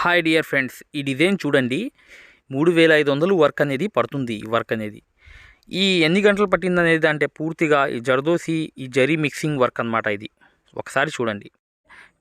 Hi dear friends ఈ design చూడండి. మూడు వేల ఐదు వందలు వర్క్ అనేది పడుతుంది ఈ వర్క్ అనేది. ఈ ఎన్ని గంటలు పట్టింది అనేది అంటే పూర్తిగా ఈ జర్దోసి ఈ జరీ మిక్సింగ్ వర్క్ అన్నమాట ఇది. ఒకసారి చూడండి.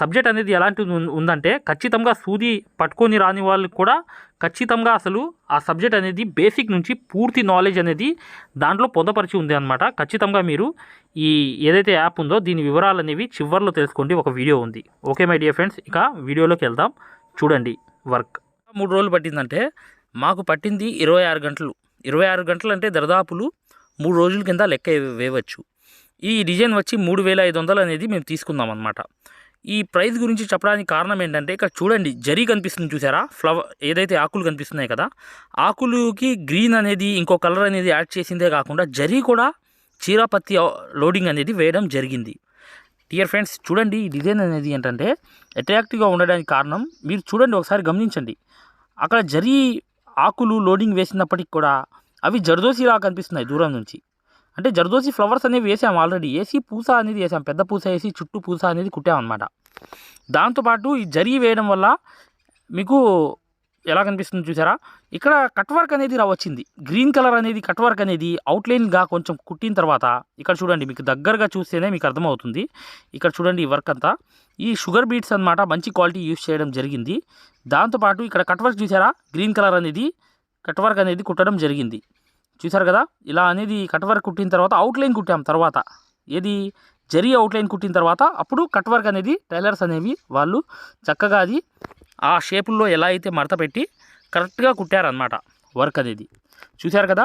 సబ్జెక్ట్ అనేది ఎలాంటి ఉందంటే ఖచ్చితంగా సూది పట్టుకొని రాని వాళ్ళకి కూడా ఖచ్చితంగా అసలు ఆ సబ్జెక్ట్ అనేది బేసిక్ నుంచి పూర్తి నాలెడ్జ్ అనేది దాంట్లో పొందపరిచి ఉంది అనమాట ఖచ్చితంగా మీరు ఈ ఏదైతే యాప్ ఉందో దీని వివరాలు అనేవి చివర్లో తెలుసుకోండి. ఒక వీడియో ఉంది. Okay my dear friends. ఇక వీడియోలోకి వెళ్దాం. చూడండి వర్క్. మూడు రోజులు పట్టిందంటే మాకు పట్టింది ఇరవై ఆరు గంటలు. ఇరవై ఆరు గంటలు అంటే దరిదాపులు మూడు రోజుల కింద లెక్క వేయవచ్చు. ఈ డిజైన్ వచ్చి మూడు వేల ఐదు వందలు అనేది మేము తీసుకుందాం అనమాట ఈ ప్రైస్ గురించి చెప్పడానికి కారణం ఏంటంటే ఇక్కడ చూడండి జరీ కనిపిస్తుంది చూసారా? ఫ్లవర్ ఏదైతే ఆకులు కనిపిస్తున్నాయి కదా ఆకులుకి గ్రీన్ అనేది ఇంకో కలర్ అనేది యాడ్ చేసిందే కాకుండా జరీ కూడా చీరాపత్తి లోడింగ్ అనేది వేయడం జరిగింది. డియర్ ఫ్రెండ్స్ చూడండి ఈ డిజైన్ అనేది ఏంటంటే అట్రాక్టివ్గా ఉండడానికి కారణం మీరు చూడండి ఒకసారి గమనించండి. అక్కడ జరీ ఆకులు లోడింగ్ వేసినప్పటికి కూడా అవి జర్దోసిలా కనిపిస్తున్నాయి దూరం నుంచి. అంటే జర్దోసి ఫ్లవర్స్ అనేవి వేసాం ఆల్రెడీ వేసి పూస అనేది వేసాం పెద్ద పూస వేసి చుట్టూ పూస అనేది కుట్టామన్నమాట. దాంతోపాటు ఈ జరీ వేయడం వల్ల మీకు ఎలా కనిపిస్తుంది చూసారా? ఇక్కడ కట్ వర్క్ అనేది రా వచ్చింది. గ్రీన్ కలర్ అనేది కట్ వర్క్ అనేది అవుట్లైన్గా కొంచెం కుట్టిన తర్వాత ఇక్కడ చూడండి మీకు దగ్గరగా చూస్తేనే మీకు అర్థమవుతుంది. ఇక్కడ చూడండి ఈ వర్క్ అంతా. ఈ షుగర్ బీట్స్ అన్నమాట మంచి క్వాలిటీ యూస్ చేయడం జరిగింది. దాంతోపాటు ఇక్కడ కట్ వర్క్ చూసారా? గ్రీన్ కలర్ అనేది కట్ వర్క్ అనేది కుట్టడం జరిగింది. చూసారు కదా? ఇలా అనేది కట్ వర్క్ కుట్టిన తర్వాత అవుట్లైన్ కుట్టాం తర్వాత. ఏది? జరి అవుట్లైన్ కుట్టిన తర్వాత అప్పుడు కట్ వర్క్ అనేది టైలర్స్ అనేవి వాళ్ళు చక్కగా అది ఆ షేపుల్లో ఎలా అయితే మడత పెట్టి కరెక్ట్గా కుట్టారనమాట వర్క్ అనేది. చూశారు కదా?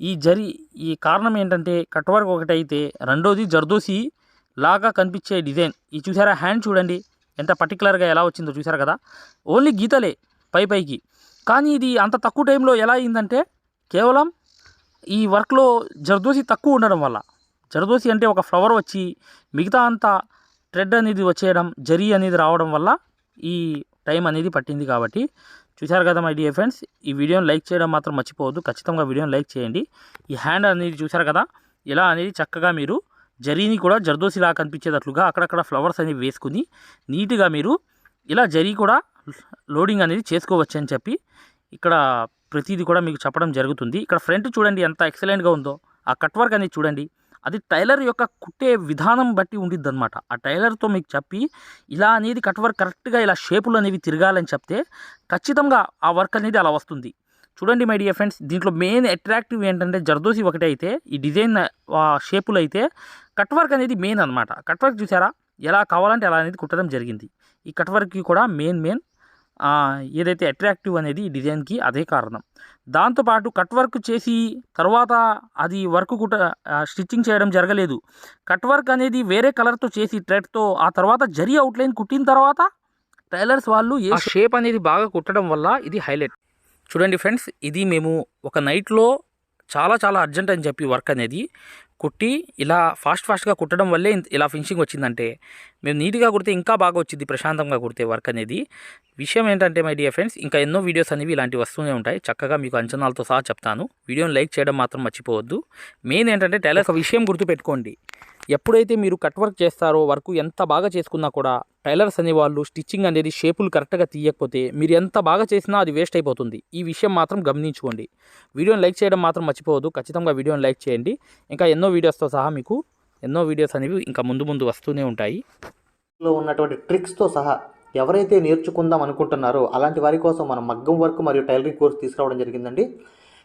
ఈ జరి ఈ కారణం ఏంటంటే కట్ వర్క్ ఒకటి అయితే రెండోది జర్దోసి లాగా కనిపించే డిజైన్. ఈ చూసారా హ్యాండ్ చూడండి ఎంత పర్టికులర్గా ఎలా వచ్చిందో చూసారు కదా? ఓన్లీ గీతలే పై పైకి. కానీ ఇది అంత తక్కువ టైంలో ఎలా అయిందంటే కేవలం ఈ వర్క్లో జర్దోసి తక్కువ ఉండడం వల్ల. జర్దోసి అంటే ఒక ఫ్లవర్ వచ్చి మిగతా అంతా థ్రెడ్ అనేది వచ్చేయడం జరీ అనేది రావడం వల్ల ఈ టైం అనేది పట్టింది కాబట్టి చూశారు కదా మై డియర్ ఫ్రెండ్స్ ఈ వీడియోని లైక్ చేయడం మాత్రం మర్చిపోవద్దు. ఖచ్చితంగా వీడియోని లైక్ చేయండి. ఈ హ్యాండ్ అనేది చూశారు కదా ఇలా అనేది చక్కగా మీరు జరీని కూడా జర్దోసిలా కనిపించేటట్లుగా అక్కడక్కడ ఫ్లవర్స్ అనేవి వేసుకుని నీట్గా మీరు ఇలా జరీ కూడా లోడింగ్ అనేది చేసుకోవచ్చు అని చెప్పి ఇక్కడ ప్రతిదీ కూడా మీకు చెప్పడం జరుగుతుంది. ఇక్కడ ఫ్రంట్ చూడండి ఎంత ఎక్సలెంట్గా ఉందో. ఆ కట్ వర్క్ అనేది చూడండి. అది టైలర్ యొక్క కుట్టే విధానం బట్టి ఉండిద్ది అనమాట ఆ టైలర్తో మీకు చెప్పి ఇలా అనేది కట్ వర్క్ కరెక్ట్గా ఇలా షేపులు అనేవి తిరగాలని చెప్తే ఖచ్చితంగా ఆ వర్క్ అనేది అలా వస్తుంది. చూడండి మై డియర్ ఫ్రెండ్స్ దీంట్లో మెయిన్ అట్రాక్టివ్ ఏంటంటే జర్దోసి ఒకటే అయితే ఈ డిజైన్ షేపులు అయితే కట్ వర్క్ అనేది మెయిన్ అనమాట కట్ వర్క్ చూసారా? ఎలా కావాలంటే అలా అనేది కుట్టడం జరిగింది. ఈ కట్ వర్క్కి కూడా మెయిన్ మెయిన్ ఏదైతే అట్రాక్టివ్ అనేది ఈ డిజైన్కి అదే కారణం. దాంతోపాటు కట్ వర్క్ చేసి తర్వాత అది వర్క్ కుట స్టిచ్చింగ్ చేయడం జరగలేదు. కట్ వర్క్ అనేది వేరే కలర్తో చేసి థ్రెడ్తో ఆ తర్వాత జరీ అవుట్లైన్ కుట్టిన తర్వాత టైలర్స్ వాళ్ళు ఏ షేప్ అనేది బాగా కుట్టడం వల్ల ఇది హైలైట్ చూడండి ఫ్రెండ్స్ ఇది మేము ఒక నైట్లో చాలా చాలా అర్జెంట్ అని చెప్పి వర్క్ అనేది కుట్టి ఇలా ఫాస్ట్ ఫాస్ట్గా కుట్టడం వల్లే ఇలా ఫినిషింగ్ వచ్చిందంటే మేము నీట్గా కుడితే ఇంకా బాగా వచ్చింది ప్రశాంతంగా కుడితే వర్క్ అనేది. విషయం ఏంటంటే మై డియర్ ఫ్రెండ్స్ ఇంకా ఎన్నో వీడియోస్ అనేవి ఇలాంటివి వస్తూనే ఉంటాయి. చక్కగా మీకు అంచనాలతో సహా చెప్తాను. వీడియోని లైక్ చేయడం మాత్రం మర్చిపోవద్దు. మెయిన్ ఏంటంటే టైలర్ ఒక విషయం గుర్తుపెట్టుకోండి. ఎప్పుడైతే మీరు కట్ వర్క్ చేస్తారో వర్క్ ఎంత బాగా చేసుకున్నా కూడా టైలర్స్ అనేవాళ్ళు స్టిచ్చింగ్ అనేది షేపులు కరెక్ట్గా తీయకపోతే మీరు ఎంత బాగా చేసినా అది వేస్ట్ అయిపోతుంది. ఈ విషయం మాత్రం గమనించుకోండి. వీడియోని లైక్ చేయడం మాత్రం మర్చిపోవద్దు. ఖచ్చితంగా వీడియోని లైక్ చేయండి. ఇంకా ఎన్నో వీడియోస్తో సహా మీకు ఎన్నో వీడియోస్ అనేవి ఇంకా ముందు ముందు వస్తూనే ఉంటాయి. లో ఉన్నటువంటి ట్రిక్స్తో సహా ఎవరైతే నేర్చుకుందాం అనుకుంటున్నారో అలాంటి వారి కోసం మనం మగ్గం వర్క్ మరియు టైలరింగ్ కోర్స్ తీసుకురావడం జరిగిందండి.